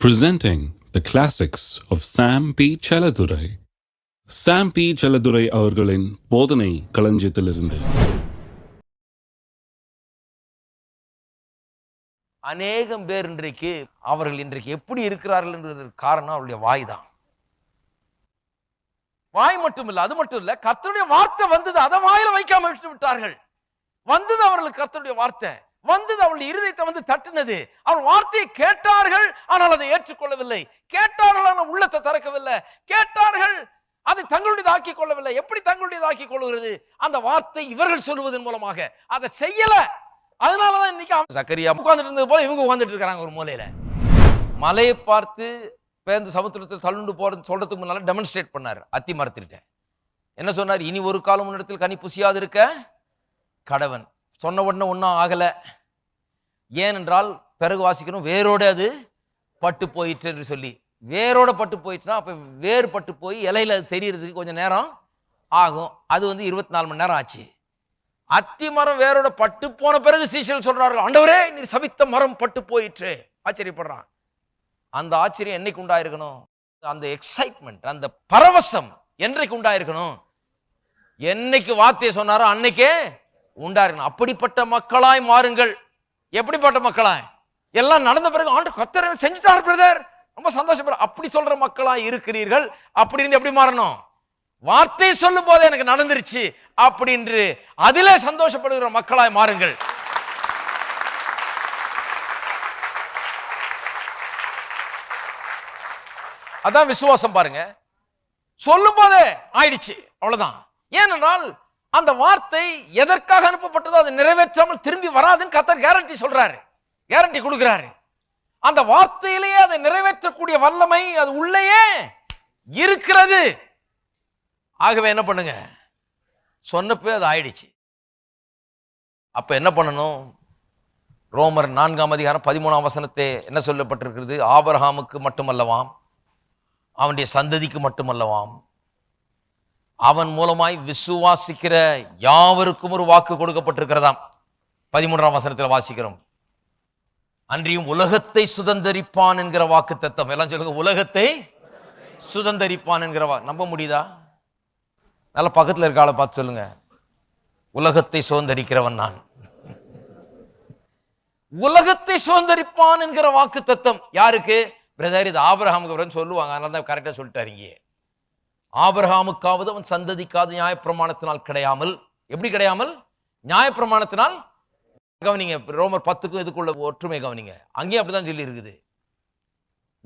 presenting the classics of Sam P. Chaladurai. Sam P. Chaladurai அவர்களின் போதனை களஞ்சியத்திலிருந்து அநேகம் பேர் இன்றைக்கு அவர்கள் இன்றைக்கு எப்படி இருக்கிறார்கள் என்றதற்கு காரணம் அவருடைய வாய் தான் வாய் மட்டும் இல்லை அது மட்டும் இல்லை கர்த்தருடைய வார்த்தை வந்தது அதை வாயில வைக்காம விட்டு விட்டார்கள் வந்தது அவர்களுக்கு கர்த்தருடைய வார்த்தை வந்தது அவள் இருதயத்தை வந்து தட்டினது. அவள் வார்த்தையை கேட்டார்கள் ஆனால் அதை ஏற்றுக்கொள்ளவில்லை. கேட்டார்கள் ஆனால் உள்ளத்தை திறக்கவில்லை. கேட்டார்கள் அதை தங்களுடையதாக்கி கொள்ளவில்லை எப்படி தங்களுடையதாக்கிக் கொள்கிறது அந்த வார்த்தை இவர்கள் சொல்லுவதன் மூலமாக. அதை செய்யல. அதனாலதான் இன்னைக்கு சக்கரியா உட்கார்ந்துட்டு இருந்தது போல இவங்க உட்காந்துட்டு இருக்கிறாங்க ஒரு மூலையில. மலையை பார்த்து பேருந்து சமுத்திரத்தில் தள்ளுண்டு போறது சொல்றதுக்கு முன்னால டெமன்ஸ்ட்ரேட் பண்ணார். அத்தி மரத்திட்ட. என்ன சொன்னார்? இனி ஒரு காலம் முன்னிடத்தில் கனி புசியாது இருக்க? கடவன். சொன்ன உடனே ஒன்றும் ஆகலை. ஏனென்றால் பிறகு வாசிக்கணும் வேரோடு அது பட்டு போயிற்று என்று சொல்லி. வேரோட பட்டு போயிடுச்சுன்னா அப்போ வேர் பட்டு போய் இலையில அது தெரியறதுக்கு கொஞ்சம் நேரம் ஆகும். அது வந்து இருபத்தி நாலு மணி நேரம் ஆச்சு. அத்தி மரம் வேரோட பட்டு போன பிறகு சீசல் சொல்கிறார்கள் ஆண்டவரே நீர் சபித்த மரம் பட்டு போயிற்று. ஆச்சரியப்படுறான். அந்த ஆச்சரியம் என்னைக்கு உண்டாயிருக்கணும்? அந்த எக்ஸைட்மெண்ட் அந்த பரவசம் என்றைக்கு உண்டாயிருக்கணும்? என்னைக்கு வார்த்தையை சொன்னாரோ அன்னைக்கே உண்டாயிருக்கணும் அப்படிப்பட்ட மக்களாய் மாறுங்கள். எப்படிப்பட்ட மக்களாய்? எல்லாம் நடந்த பிறகு ஆண்டு கத்தர் செஞ்சுட்டார் பிரதர்? ரொம்ப சந்தோஷப்படுற அப்படி சொல்ற மக்களாய் இருக்கிறீர்கள். அப்படி இருந்து எப்படி மாறணும்? வார்த்தை சொல்லும் போது எனக்கு நடந்துருச்சு. அப்படின்று அதிலே சந்தோஷப்படுகிற மக்களாய் மாறுங்கள். அதான் விசுவாசம் பாருங்க. சொல்லும் போதே ஆயிடுச்சு. அவ்வளவுதான். ஏனென்றால் அந்த வார்த்தை எதற்காக அனுப்பப்பட்டதோ அதை நிறைவேற்றாமல் திரும்பி வராதுன்னு கத்தர் கேரண்டி சொல்றாரு. கேரண்டி கொடுக்கிறாரு. அந்த வார்த்தையிலேயே அதை நிறைவேற்றக்கூடிய வல்லமை அது உள்ளேயே இருக்கிறது. ஆகவே என்ன பண்ணுங்க? சொன்னப்பே அது ஆயிடுச்சு. அப்ப என்ன பண்ணணும்? ரோமர் நான்காம் அதிகாரம் பதிமூணாம் வசனத்தை என்ன சொல்லப்பட்டிருக்கிறது? ஆபரகாமுக்கு மட்டுமல்லவாம் அவனுடைய சந்ததிக்கு மட்டுமல்லவாம். அவன் மூலமாய் விசுவாசிக்கிற யாவருக்கும் ஒரு வாக்கு கொடுக்கப்பட்டிருக்கிறதாம். பதிமூன்றாம் வசனத்தில் வாசிக்கிறோம். அன்றியும் உலகத்தை சுதந்தரிப்பான் என்கிற வாக்கு தத்தம். எல்லாம் சொல்லுங்க உலகத்தை சுதந்தரிப்பான் என்கிற வா நம்ப முடியுதா? நல்ல பக்கத்தில் இருக்க ஆளை பார்த்து சொல்லுங்க. உலகத்தை சுதந்தரிக்கிறவன் நான். உலகத்தை சுதந்தரிப்பான் என்கிற வாக்கு தத்தம். யாருக்கு? பிரதர் இது ஆபிரஹாமுக்கு சொல்லுவாங்க. அதனால தான் கரெக்டாக சொல்லிட்டாரு இங்கே ஆபரகாமுக்காவது அவன் சந்ததிக்காவது நியாயப்பிரமாணத்தினால் கிடையாமல் எப்படி கிடையாமல்? நியாயப்பிரமாணத்தினால் கவனிங்க ரோமர் பத்துக்கும் இதுக்குள்ள ஒற்றுமை கவனிங்க. அங்கேயும் அப்படிதான் சொல்லி இருக்குது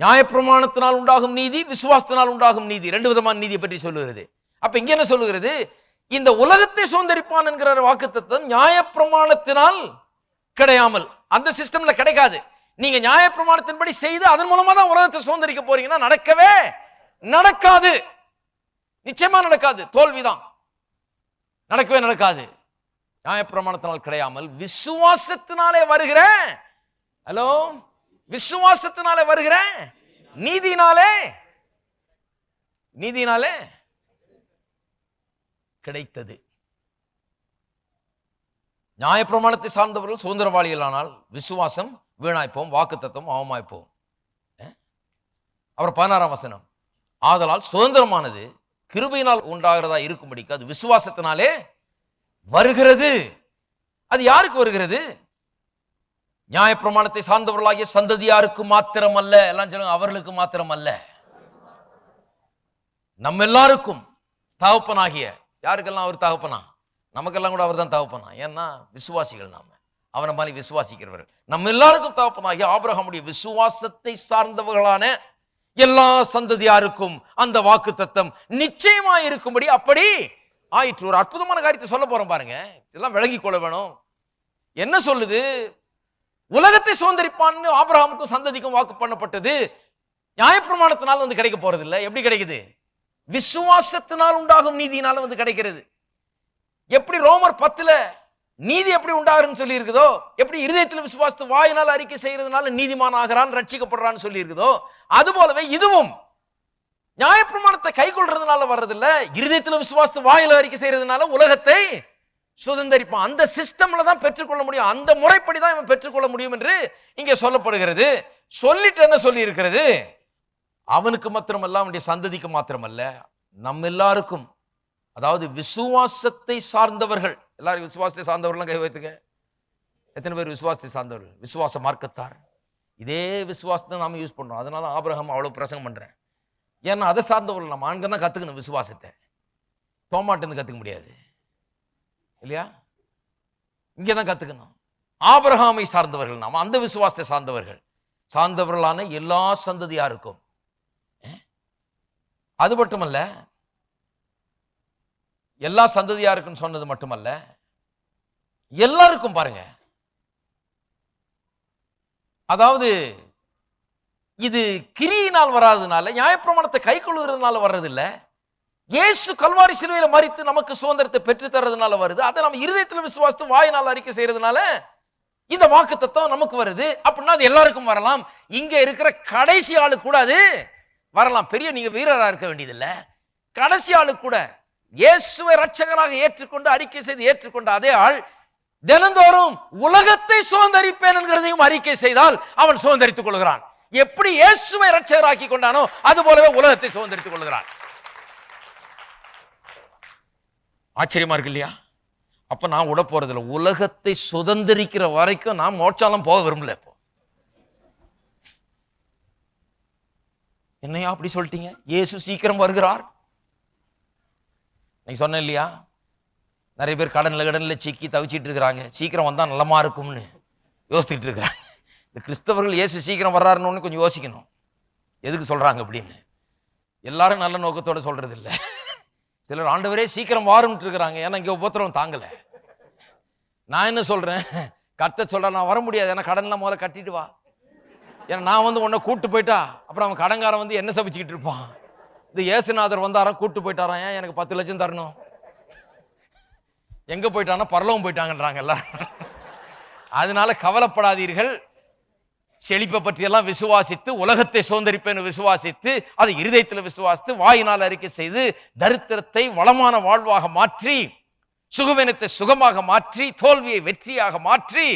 நியாயப்பிரமாணத்தினால் உண்டாகும் நீதி விசுவாசத்தினால் உண்டாகும் நீதி ரெண்டு விதமான நீதியை பற்றி சொல்லுகிறது. அப்ப இங்க என்ன சொல்லுகிறது? இந்த உலகத்தை சுதந்திரிப்பான் என்கிற வாக்கு தத்துவம் நியாயப்பிரமாணத்தினால் கிடையாமல் அந்த சிஸ்டம்ல கிடைக்காது. நீங்க நியாயப்பிரமாணத்தின்படி செய்து அதன் மூலமா தான் உலகத்தை சுதந்திரிக்க போறீங்கன்னா நடக்கவே நடக்காது. நிச்சயமா நடக்காது. தோல்விதான். நடக்கவே நடக்காது. நியாயப்பிரமாணத்தினால் கிடையாமல் விசுவாசத்தினாலே வருகிறேன். ஹலோ? விசுவாசத்தினாலே வருகிறேன். நீதினாலே நீதினாலே கிடைத்தது. நியாயப்பிரமாணத்தை சார்ந்தவர்கள் சுதந்திரவாளிகளானால் விசுவாசம் வீணாய்ப்போம் வாக்குத்தத்தம் அவமாய்ப்போம். அப்புறம் பதினாறாம் வசனம். ஆதலால் சுதந்திரமானது கிருபையினால் உண்டாகிறதா இருக்கும்படிக்கு அது விசுவாசத்தினாலே வருகிறது. அது யாருக்கு வருகிறது? நியாயப்பிரமாணத்தை சார்ந்தவர்களாகிய சந்ததியாருக்கு மாத்திரம் அல்ல எல்லாம் சொல்லுங்க அவர்களுக்கு மாத்திரம் அல்ல நம்ம எல்லாருக்கும் தகப்பனாகிய யாருக்கெல்லாம் அவர் தகப்பனா? நமக்கெல்லாம் கூட அவர் தான் தகப்பனா? ஏன்னா விசுவாசிகள் நாம. அவனை மாதிரி விசுவாசிக்கிறவர்கள். நம்ம எல்லாருக்கும் தகப்பனாகிய ஆபிரகமுடைய விசுவாசத்தை சார்ந்தவர்களான எல்லா சந்ததியாருக்கும் அந்த வாக்கு தத்தம் நிச்சயமா இருக்கும்படி அப்படி ஆயிற்று. ஒரு அற்புதமான காரியத்தை சொல்ல போறோம் பாருங்க. இதெல்லாம் விளங்கி கொள்ள வேணும். என்ன சொல்லுது? உலகத்தை சுதந்திரிப்பான்னு ஆபிரகாமுக்கும் சந்ததிக்கும் வாக்கு பண்ணப்பட்டது நியாயப்பிரமாணத்தினால் வந்து கிடைக்க போறது இல்லை எப்படி கிடைக்குது? விசுவாசத்தினால் உண்டாகும் நீதியினால வந்து கிடைக்கிறது. எப்படி ரோமர் பத்துல நீதி எப்படி உண்டாகுன்னு சொல்லியிருக்குதோ? எப்படி இருதயத்தில் விசுவாசத்து வாயினால் அறிக்கை செய்கிறதுனால நீதிமான் ஆகிறான் ரட்சிக்கப்படுறான்னு சொல்லியிருக்குதோ? அது போலவே இதுவும் நியாயப்பிரமாணத்தை கை கொள்றதுனால வர்றதில்ல. இருதயத்தில் விசுவாசத்து வாயில் அறிக்கை செய்கிறதுனால உலகத்தை சுதந்திரிப்பான். அந்த சிஸ்டம்ல தான் பெற்றுக்கொள்ள முடியும். அந்த முறைப்படி தான் இவன் பெற்றுக்கொள்ள முடியும் என்று இங்கே சொல்லப்படுகிறது. சொல்லிட்டு என்ன சொல்லி இருக்கிறது அவனுக்கு மாத்திரமல்ல அவனுடைய சந்ததிக்கு மாத்திரமல்ல. நம்ம எல்லாருக்கும் அதாவது விசுவாசத்தை சார்ந்தவர்கள் எல்லாரும் விசுவாசத்தை சார்ந்தவர்கள்லாம் கை வைத்துக்க. எத்தனை பேர் விசுவாசத்தை சார்ந்தவர்கள்? விசுவாச மார்க்கத்தார். இதே விசுவாசத்தை நாம் யூஸ் பண்ணுறோம் அதனால ஆபிரகம் அவ்வளோ பிரசங்கம் பண்ணுறேன் ஏன்னா அதை சார்ந்தவர்கள் நம்ம. அங்கே தான் கற்றுக்கணும் விசுவாசத்தை. தோமாட்டேருந்து கற்றுக்க முடியாது. இல்லையா? இங்கே தான் கற்றுக்கணும் ஆபிரகாமை சார்ந்தவர்கள் நாம். அந்த விசுவாசத்தை சார்ந்தவர்கள். சார்ந்தவர்களான எல்லா சந்ததியாருக்கும். இருக்கும் அது மட்டுமல்ல எல்லா சந்ததியாருக்கும் சொன்னது மட்டுமல்ல எல்லாருக்கும் பாருங்க. அதாவது இது கிரியினால் வராதனால நியாயப்பிரமாணத்தை கை கொள்ளுகிறதுனால வர்றதில்லை. இயேசு கல்வாரி சிலுவையில் மறித்து நமக்கு சுதந்திரத்தை பெற்று தர்றதுனால வருது. அதை நம்ம இருதயத்தில் விசுவாசத்து வாயினால் அறிக்கை செய்யறதுனால இந்த வாக்கு தத்துவம் நமக்கு வருது. அப்படின்னா அது எல்லாருக்கும் வரலாம். இங்கே இருக்கிற கடைசி ஆளு கூட அது வரலாம். பெரிய நீங்கள் வீரராக இருக்க வேண்டியதில்லை. கடைசி ஆளு கூட இயேசுவை ரட்சகராக ஏற்றுக்கொண்டு அறிக்கை செய்து ஏற்றுக்கொண்ட அதே ஆள் தினந்தோறும் உலகத்தை சுதந்திரிப்பேன் என்கிறதையும் அறிக்கை செய்தால் அவன் சுதந்திரித்துக் கொள்கிறான். எப்படி இயேசுவை ரட்சகராக்கி கொண்டானோ அது போலவே உலகத்தை சுதந்திரித்துக் கொள்கிறான். ஆச்சரியமா இருக்கு இல்லையா? அப்ப நான் விட போகிறதில்ல உலகத்தை சுதந்திரிக்கிற வரைக்கும் நான் மோட்சாலம் போக விரும்பல இப்போ. என்னையா அப்படி சொல்லிட்டீங்க? இயேசு சீக்கிரம் வருகிறார். நீ சொன்ன இல்லையா? நிறைய பேர் கடனில் கடனில் சிக்கி தவிச்சிட்டு இருக்கிறாங்க. சீக்கிரம் வந்தால் நல்லமாக இருக்கும்னு யோசிச்சுட்டு இருக்கிறாங்க. இந்த கிறிஸ்தவர்கள் ஏசு சீக்கிரம் வர்றாருன்னு கொஞ்சம் யோசிக்கணும். எதுக்கு சொல்கிறாங்க அப்படின்னு. எல்லாரும் நல்ல நோக்கத்தோடு சொல்கிறது இல்லை. சிலர் ஆண்டவரே சீக்கிரம் வாரும்ட்டு இருக்கிறாங்க. ஏன்னா இங்கே உபத்திரம் தாங்கலை. நான் என்ன சொல்கிறேன் கர்த்த சொல்கிறேன் நான் வர முடியாது. ஏன்னா கடன்லாம் முதல்ல கட்டிட்டு வா. ஏன்னா நான் வந்து உன்னை கூப்பிட்டு போயிட்டா அப்புறம் அவன் கடன்காரன் வந்து என்ன சபிச்சுக்கிட்டு இருப்பான்? இந்த ஏசுநாதர் வந்தாராம் கூட்டு போயிட்டாரா? ஏன் எனக்கு பத்து லட்சம் தரணும்? எங்கே போயிட்டானா பரலவும் போயிட்டாங்கன்றாங்கல்ல அதனால கவலைப்படாதீர்கள். செழிப்பை பற்றியெல்லாம் விசுவாசித்து உலகத்தை சுதந்திரிப்பேன்னு விசுவாசித்து அதை இருதயத்தில் விசுவாசித்து வாயினால் அறிக்கை செய்து தரித்திரத்தை வளமான வாழ்வாக மாற்றி சுகவீனத்தை சுகமாக மாற்றி தோல்வியை வெற்றியாக மாற்றி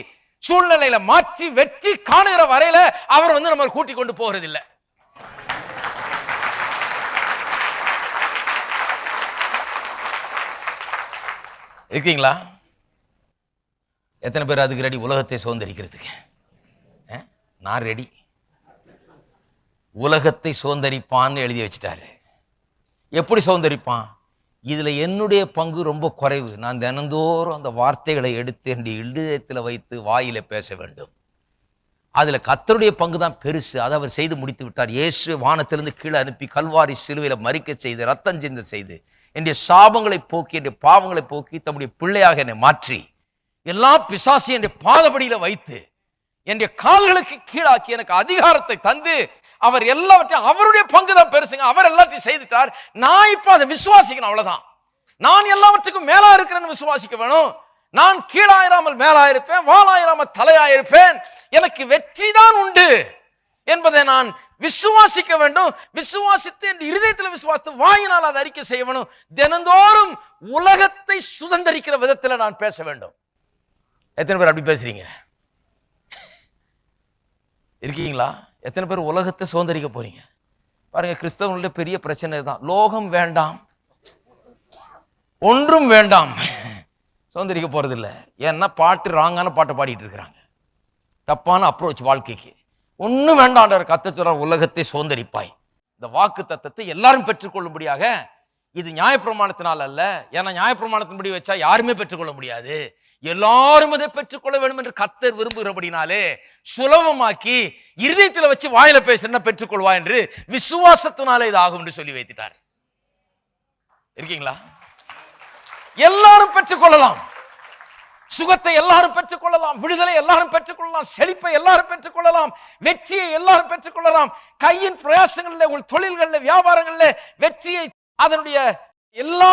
சூழ்நிலையில மாற்றி வெற்றி காணுகிற வரையில அவர் வந்து நம்ம கூட்டிக் கொண்டு போகிறதில்லை. இருக்கீங்களா? எத்தனை பேர் அதுக்கு ரெடி உலகத்தை சுதந்திரிக்கிறதுக்கு? நான் ரெடி. உலகத்தை சுதந்திரிப்பான்னு எழுதி வச்சிட்டாரு. எப்படி சுதந்திரிப்பான்? இதில் என்னுடைய பங்கு ரொம்ப குறைவு. நான் தினந்தோறும் அந்த வார்த்தைகளை எடுத்து என் இல்லத்தில் வைத்து வாயில் பேச வேண்டும். அதில் கத்தருடைய பங்கு தான் பெருசு. அதை அவர் செய்து முடித்து விட்டார். இயேசு வானத்திலிருந்து கீழே அனுப்பி கல்வாரி சிலுவையில் மறிக்க செய்து ரத்தம் சிந்த செய்து என்னுடைய சாபங்களை போக்கி என்னுடைய பாவங்களை போக்கி தம்முடைய பிள்ளையாக என்னை மாற்றி எல்லா பிசாசையும் என்னுடைய பாதபடியில் வைத்து என்னுடைய கால்களுக்கு கீழாக்கி எனக்கு அதிகாரத்தை தந்து அவர் எல்லாவற்றையும் அவருடைய பங்கு தான் பெருசுங்க அவர் எல்லாத்தையும் செய்துட்டார். நான் இப்போ அதை விசுவாசிக்கணும் அவ்வளோதான் நான் எல்லாவற்றுக்கும் மேலா இருக்கிறேன்னு விசுவாசிக்க வேணும். நான் கீழாயிராமல் மேலாயிருப்பேன் வாழாயிராமல் தலையாயிருப்பேன். எனக்கு வெற்றி தான் உண்டு என்பதை நான் விசுவாசிக்க வேண்டும். விசுவாசித்து என் இருதயத்தில் விசுவாசித்து வாயினால் அதை அறிக்கை செய்ய வேணும். தினந்தோறும் உலகத்தை சுதந்திரிக்கிற விதத்தில் நான் பேச வேண்டும். எத்தனை பேர் அப்படி பேசுறீங்க? இருக்கீங்களா? எத்தனை பேர் உலகத்தை சுதந்திரிக்க போறீங்க? பாருங்க கிறிஸ்தவனுடைய பெரிய பிரச்சனை தான் லோகம் வேண்டாம். ஒன்றும் வேண்டாம். சுதந்திரிக்க போறதில்லை. ஏன்னா பாட்டு ராங்கான பாட்டை பாடிட்டு இருக்கிறாங்க. தப்பான அப்ரோச் வாழ்க்கைக்கு. ஒன்றும் வேண்டாம் கத்த சொல்ற உலகத்தை சுதந்திரிப்பாய். இந்த வாக்கு தத்தத்தை எல்லாரும் பெற்றுக்கொள்ளும்படியாக இது நியாயப்பிரமாணத்தினால் அல்ல. ஏன்னா நியாயப்பிரமாணத்தின்படி வச்சா யாருமே பெற்றுக்கொள்ள முடியாது. எல்லாரும் அதை பெற்றுக்கொள்ள வேண்டும் என்று கத்தர் விரும்புகிறபடினாலே சுலபமாக்கி இருதயத்தில் வச்சு வாயில பேசுறா பெற்றுக்கொள்வா என்று விசுவாசத்தினாலே இது ஆகும் என்று சொல்லி வைத்துட்டார். இருக்கீங்களா? எல்லாரும் பெற்றுக்கொள்ளலாம். சுகத்தை எல்லாரும் பெற்றுக்கொள்ளலாம் விடுதலை எல்லாரும் பெற்றுக்கொள்ளலாம் செழிப்பை எல்லாரும் பெற்றுக்கொள்ளலாம் வெற்றியை எல்லாரும் பெற்றுக்கொள்ளலாம். கையின் பிரயாசங்களில் உங்கள் தொழில்களில் வியாபாரங்களில் வெற்றியை அதனுடைய எல்லா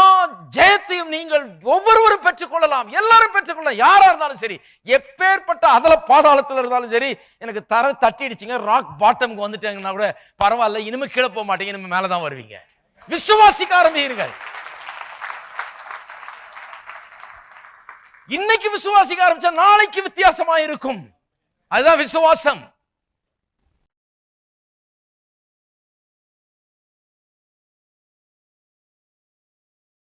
ஜெயத்தையும் நீங்கள் ஒவ்வொருவரும் பெற்றுக்கொள்ளலாம். எல்லாரும் பெற்றுக்கொள்ளலாம். யாரா இருந்தாலும் சரி எப்பேற்பட்ட அதல பாதாளத்தில் இருந்தாலும் சரி எனக்கு தர தட்டிடுச்சுங்க ராக் பாட்டமுக்கு வந்துட்டாங்கன்னா கூட பரவாயில்ல இனிமே கீழே போக மாட்டீங்க இனிமே மேலே தான் வருவீங்க. விசுவாசிக்க ஆரம்பிக்கிறீர்கள் இன்னைக்கு விசுவாசிக்க ஆரம்பிச்சா நாளைக்கு வித்தியாசமா இருக்கும் அதுதான் விசுவாசம்.